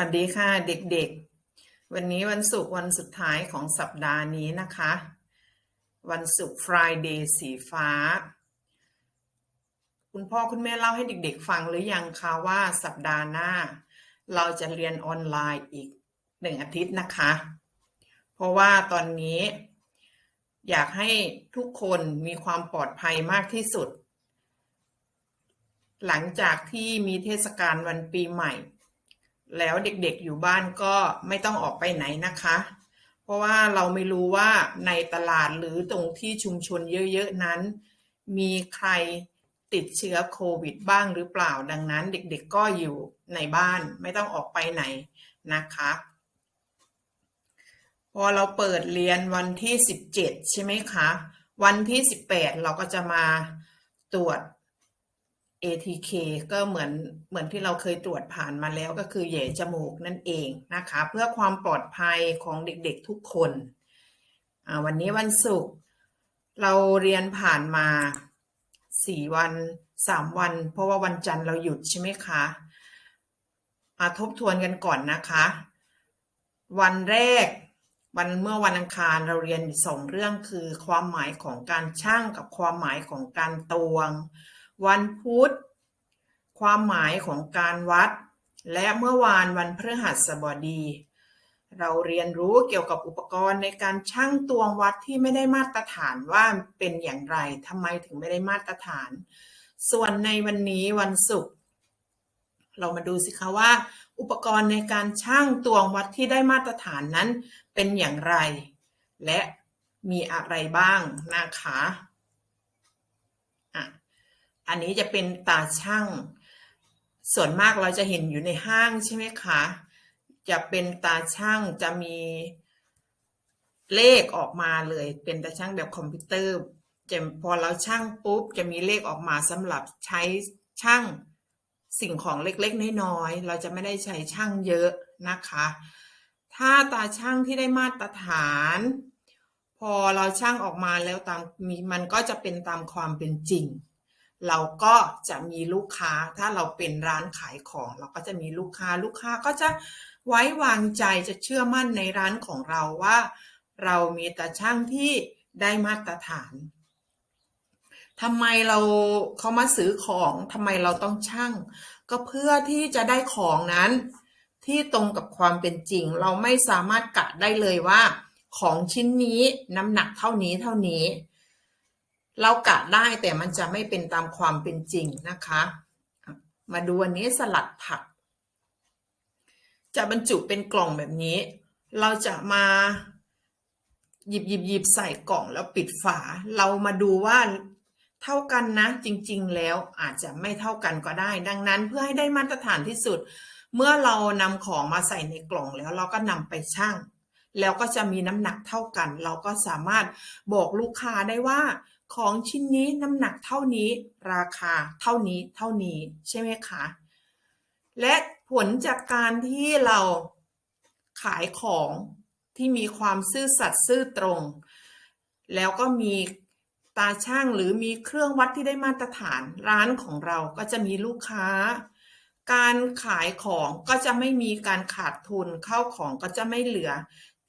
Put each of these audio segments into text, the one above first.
วัสดีค่ะเด็กๆ วันนี้วันศุกร์วันสุดท้ายของสัปดาห์นี้นะคะ วันศุกร์ Friday สีฟ้า คุณพ่อคุณแม่เล่าให้เด็กๆ ฟังหรือยังคะว่าสัปดาห์หน้า เราจะเรียนออนไลน์อีกหนึ่งอาทิตย์นะคะ เพราะว่าตอนนี้ อยากให้ทุกคนมีความปลอดภัยมากที่สุด หลังจากที่มีเทศกาลวันปีใหม่ แล้วเด็กๆอยู่บ้านก็ไม่ต้องออกไปไหนนะคะ เพราะว่าเราไม่รู้ว่าในตลาดหรือตรงที่ชุมชนเยอะๆนั้น มีใครติดเชื้อโควิดบ้างหรือเปล่าดังนั้น เด็กๆก็อยู่ในบ้านไม่ต้องออกไปไหนนะคะ พอเราเปิดเรียนวันที่ 17 ใช่ไหมคะ วันที่ 18 เราก็จะมาตรวจ ATK ก็เหมือนเหมือนที่เราเคยตรวจผ่านมาแล้วก็คือแหย่จมูกนั่นเองนะคะ เพื่อความปลอดภัยของเด็กๆทุกคนวันนี้วันศุกร์เราเรียนผ่านมาสี่วันสามวัน เพราะว่าวันจันทร์เราหยุดใช่ไหมคะมาทบทวนกันก่อนนะคะ วันแรกวันเมื่อวันอังคารเราเรียนสองเรื่องคือ ความหมายของการชั่งกับความหมายของการตวง วันพุธ ความหมายของการวัด และเมื่อวานวันพฤหัสบดี เราเรียนรู้เกี่ยวกับอุปกรณ์ในการชั่งตวงวัดที่ไม่ได้มาตรฐานว่าเป็นอย่างไรทำไมถึงไม่ได้มาตรฐาน ส่วนในวันนี้วันศุกร์เรามาดูสิคะว่า อุปกรณ์ในการชั่งตวงวัดที่ได้มาตรฐานนั้นเป็นอย่างไร และมีอะไรบ้างนะคะอะ อันนี้จะเป็นตาช่าง ส่วนมากเราจะเห็นอยู่ในห้างใช่ไหมคะ จะเป็นตาช่างจะมีเลขออกมาเลย เป็นตาช่างแบบคอมพิวเตอร์จะพอเราช่างปุ๊บจะมีเลขออกมาสำหรับใช้ช่างสิ่งของเล็กๆน้อยๆเราจะไม่ได้ใช้ช่างเยอะนะคะ ถ้าตาช่างที่ได้มาตรฐาน พอเราช่างออกมาแล้วตามมีมันก็จะเป็นตามความเป็นจริง เราก็จะมีลูกค้าถ้าเราเป็นร้านขายของ เราก็จะมีลูกค้าลูกค้าก็จะไว้วางใจจะเชื่อมั่นในร้านของเราว่า เรามีตาช่างที่ได้มาตรฐานทำไมเราเขามาซื้อของทำไมเราต้องช่าง ก็เพื่อที่จะได้ของนั้น ที่ตรงกับความเป็นจริง เราไม่สามารถกะได้เลยว่า ของชิ้นนี้น้ำหนักเท่านี้เท่านี้ เรากะได้แต่มันจะไม่เป็นตามความเป็นจริงนะคะ มาดูอันนี้สลัดผัก จะบรรจุเป็นกล่องแบบนี้ เราจะมาหยิบหยิบหยิบใส่กล่องแล้วปิดฝา เรามาดูว่าเท่ากันนะ จริง ๆ แล้วอาจจะไม่เท่ากันก็ได้ ดังนั้นเพื่อให้ได้มาตรฐานที่สุด เมื่อเรานำของมาใส่ในกล่องแล้วเราก็นำไปชั่ง แล้วก็จะมีน้ำหนักเท่ากัน เราก็สามารถบอกลูกค้าได้ว่า ของชิ้นนี้น้ำหนักเท่านี้ราคาเท่านี้เท่านี้ใช่ไหมคะและผลจากการที่เราขายของที่มีความซื่อสัตย์ซื่อตรง แล้วก็มีตาช่างหรือมีเครื่องวัดที่ได้มาตรฐานร้านของเราก็จะมีลูกค้า การขายของก็จะไม่มีการขาดทุนเข้าของก็จะไม่เหลือ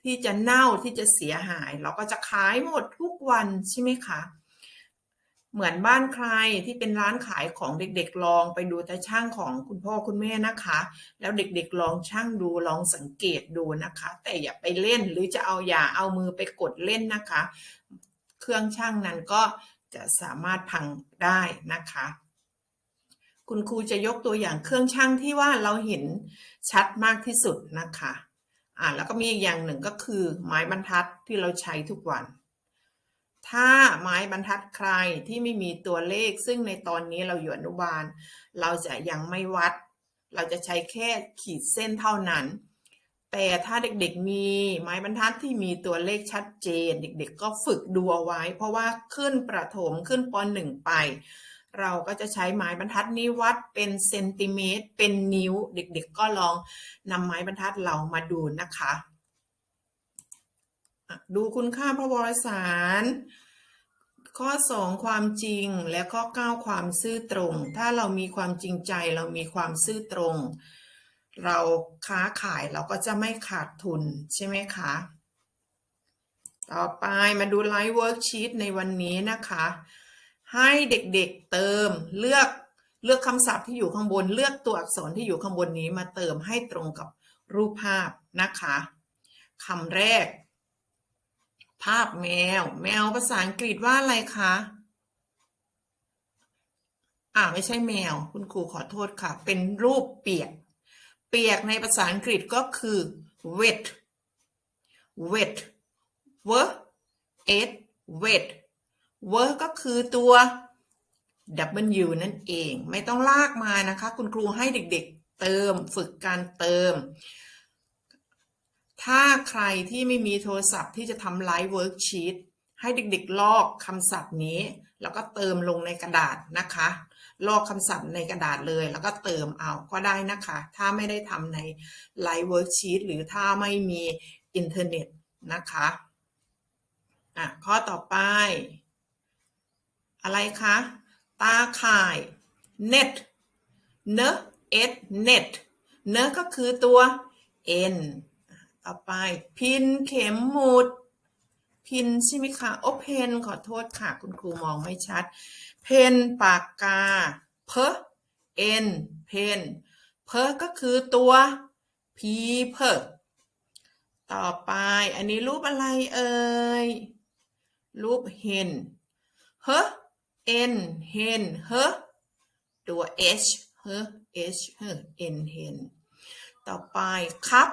ที่จะเน่าที่จะเสียหาย เราก็จะขายหมดทุกวันใช่ไหมคะ เหมือนบ้านใครที่เป็นร้านขายของเด็ก ๆ ลองไปดูแต่ช่างของคุณพ่อคุณแม่นะคะ แล้วเด็กๆลองช่างดูลองสังเกตดูนะคะ แต่อย่าไปเล่นหรือจะเอาอย่าเอามือไปกดเล่นนะคะ เครื่องช่างนั้นก็จะสามารถพังได้นะคะ คุณครูจะยกตัวอย่างเครื่องช่างที่ว่าเราเห็นชัดมากที่สุดนะคะอ่าแล้วก็มีอีกอย่างหนึ่งก็คือไม้บรรทัดที่เราใช้ทุกวัน ถ้าไม้บรรทัดใครที่ไม่มีตัวเลข ซึ่งในตอนนี้เราอยู่อนุบาล เราจะยังไม่วัด เราจะใช้แค่ขีดเส้นเท่านั้น แต่ถ้าเด็กๆมีไม้บรรทัดที่มีตัวเลขชัดเจน เด็กๆ ก็ฝึกดูเอาไว้ เพราะว่าขึ้นประถมขึ้นปหนึ่งไป เราก็จะใช้ไม้บรรทัดนี้วัดเป็นเซนติเมตร เป็นนิ้ว เด็กๆ ก็ลองนำไม้บรรทัดเรามาดูนะคะอะ ดูคุณค่าพระวรสาร ข้อ 2 ความจริงและข้อ 9 ความซื่อตรง ถ้าเรามีความจริงใจเรามีความซื่อตรง เราค้าขายเราก็จะไม่ขาดทุนใช่ไหมคะ ต่อไปมาดูไลฟ์เวิร์กชีตในวันนี้นะคะ ให้เด็กๆเติมเลือกเลือกคำศัพท์ที่อยู่ข้างบนเลือกตัวอักษรที่อยู่ข้างบนนี้มาเติมให้ตรงกับรูปภาพนะคะคำแรก ภาพแมว แมวภาษาอังกฤษว่าอะไรคะ อ่าไม่ใช่แมว คุณครูขอโทษค่ะ เป็นรูปเปียก เปียกในภาษาอังกฤษก็คือ wet wet w et wet w ก็คือตัว w นั่นเอง ไม่ต้องลากมานะคะ คุณครูให้เด็กๆ เติมฝึกการเติม ถ้าใครที่ไม่มีโทรศัพท์ที่จะทำไลฟ์เวิร์กชีตให้เด็กๆ ลอกคำศัพท์นี้ แล้วก็เติมลงในกระดาษนะคะ ลอกคำศัพท์ในกระดาษเลย แล้วก็เติมเอาก็ได้นะคะ ถ้าไม่ได้ทำในไลฟ์เวิร์กชีตหรือถ้าไม่มีอินเทอร์เน็ตนะคะอะข้อต่อไป อะไรคะ ตาข่าย net เนอะ et net เนอะก็คือตัว n ต่อไปพินเข็มหมุด พินใช่ไหมคะโอเพนขอโทษค่ะ คุณครูมองไม่ชัด เพนปากกา เพเอ็นเพนเพก็คือตัว p เพต่อไป อันนี้รูปอะไรเอ่ย รูปเฮนเฮเอ็นเฮนเฮตัว h เฮ h เฮ n เฮนต่อไปคัพ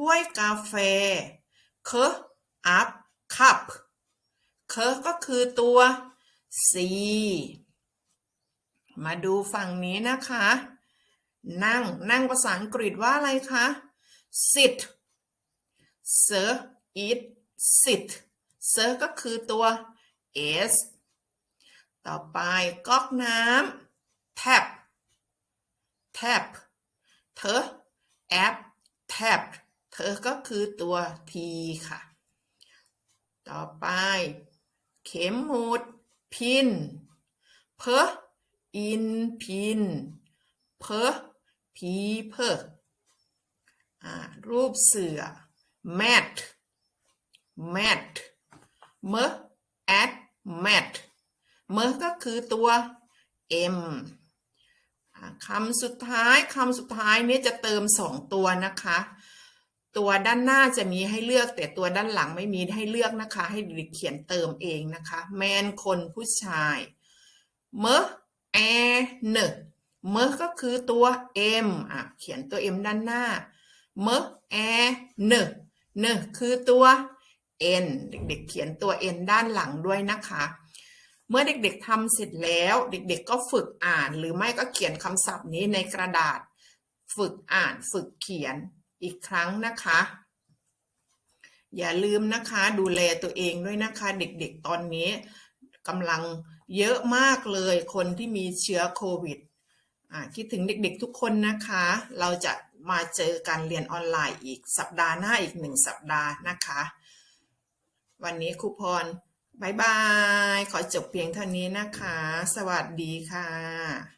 ถ้วยกาแฟเคอัพคัพเคก็คือตัว c มาดูฝั่งนี้นะคะ นั่ง นั่งภาษาอังกฤษว่าอะไรคะ sit sir eat sit sir ก็คือตัว s ต่อไปก๊อกน้ำ tap tap เธอ app tap เธอก็คือตัว t ค่ะ ต่อไป เข็มหมุด พิน เพออินพิน เพอพีเพอรูปเสือ mat mat เมอ at mat เมอก็คือตัว m อ่าคำสุดท้ายคำสุดท้ายนี้จะเติมสองตัวนะคะ ตัวด้านหน้าจะมีให้เลือก แต่ตัวด้านหลังไม่มีให้เลือกนะคะ ให้เด็กเขียนเติมเองนะคะแมนคนผู้ชายเมอแอเนเมอก็คือตัว m อะเขียนตัว m ด้านหน้าเมอแอเนเนคือตัว n เด็กๆเขียนตัว n ด้านหลังด้วยนะคะ เมื่อเด็กๆทำเสร็จแล้วเด็กๆก็ฝึกอ่าน หรือไม่ก็เขียนคำศัพท์นี้ในกระดาษ ฝึกอ่านฝึกเขียน อีกครั้งนะคะ อย่าลืมนะคะดูแลตัวเองด้วยนะคะ เด็กๆตอนนี้กำลังเยอะมากเลยคนที่มีเชื้อโควิดคิดถึงเด็กๆทุกคนนะคะ เราจะมาเจอการเรียนออนไลน์อีกสัปดาห์หน้าอีกหนึ่งสัปดาห์นะคะ วันนี้ครูพรบายบาย ขอจบเพียงเท่านี้นะคะ สวัสดีค่ะ